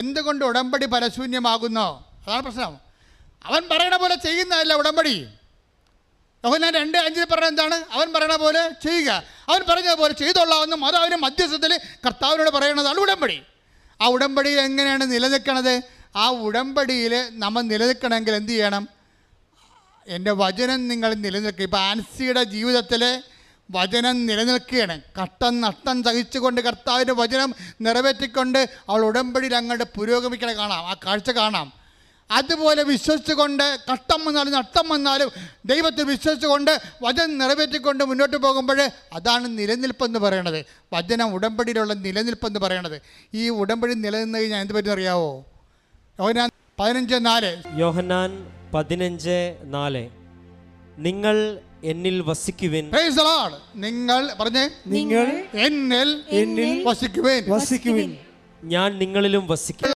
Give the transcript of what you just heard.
എന്തുകൊണ്ട് ഉടമ്പടി പരശൂന്യമാകുന്നോ? അതാണ് പ്രശ്നം. അവൻ പറയണ പോലെ ചെയ്യുന്നതല്ല ഉടമ്പടി. യോഹന്നാൻ രണ്ട് അഞ്ചിൽ പറഞ്ഞ എന്താണ്? അവൻ പറയണ പോലെ ചെയ്യുക. അവൻ പറഞ്ഞ പോലെ ചെയ്തോളാമെന്നും അത് അവന് മധ്യസ്ഥത്തിൽ കർത്താവിനോട് പറയണതാണ് ഉടമ്പടി. ആ ഉടമ്പടി എങ്ങനെയാണ് നിലനിൽക്കണത്? ആ ഉടമ്പടിയിൽ നമ്മൾ നിലനിൽക്കണമെങ്കിൽ എന്ത് ചെയ്യണം? എന്റെ വചനം നിങ്ങൾ നിലനിൽക്കുക. ഇപ്പോൾ ആൻസിയുടെ ജീവിതത്തിൽ വചനം നിലനിൽക്കുകയാണ്. കട്ടം നഷ്ടം സഹിച്ചുകൊണ്ട് കർത്താവിന്റെ വചനം നിറവേറ്റിക്കൊണ്ട് അവൾ ഉടമ്പടിയിൽ അങ്ങോട്ട് പുരോഗമിക്കണ കാണാം. ആ കാഴ്ച കാണാം. അതുപോലെ വിശ്വസിച്ചുകൊണ്ട് കഷ്ടം വന്നാലും നഷ്ടം വന്നാലും ദൈവത്തിൽ വിശ്വസിച്ചുകൊണ്ട് വചനം നിറവേറ്റിക്കൊണ്ട് മുന്നോട്ട് പോകുമ്പോൾ അതാണ് നിലനിൽപ്പെന്ന് പറയണത്. വചനം ഉടമ്പടിയിലുള്ള നിലനിൽപ്പെന്ന് പറയണത്. ഈ ഉടമ്പടി നിലനിന്ന് കഴിഞ്ഞാൽ എന്ത് പറ്റുന്ന അറിയാവോ? യോഹനാൻ പതിനഞ്ച് നാല്. യോഹന്നാൻ പതിനഞ്ച് നാല്. നിങ്ങൾ എന്നിൽ വസിക്കുവിൻ. Praise the Lord. നിങ്ങൾ പറഞ്ഞേ നിങ്ങൾ എന്നിൽ എന്നിൽ വസിക്കുവിൻ. വസിക്കുവിൻ. ഞാൻ നിങ്ങളിലും വസിക്കും.